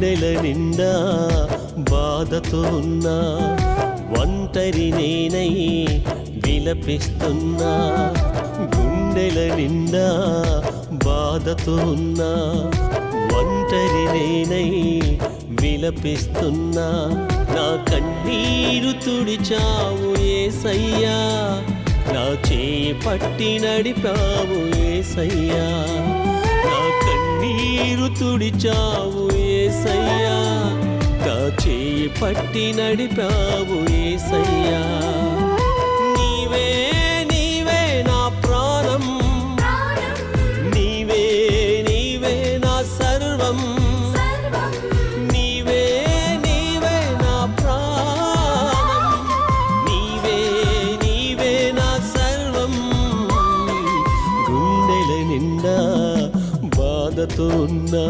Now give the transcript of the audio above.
గుండెల నిండా బాధతో ఉన్నా ఒంటరి నేనై విలపిస్తున్నా గుండెల నిండా బాధతో ఉన్నా ఒంటరి నేనై విలపిస్తున్నా. నా కన్నీరు తుడిచావు ఏసయ్యా నా చేయి పట్టి నడిపావు ఏసయ్యా. తుడిచావు ఏసయ్యా. నా చేయి పట్టి నడిపావు ఏసయ్యా. నీవే నీవే నా ప్రాణం. నీవే నీవే నా సర్వం. నీవే నీవే నా ప్రాణం. నీవే నీవే నా సర్వం. గుండెల నిండా బాధతో ఉన్నా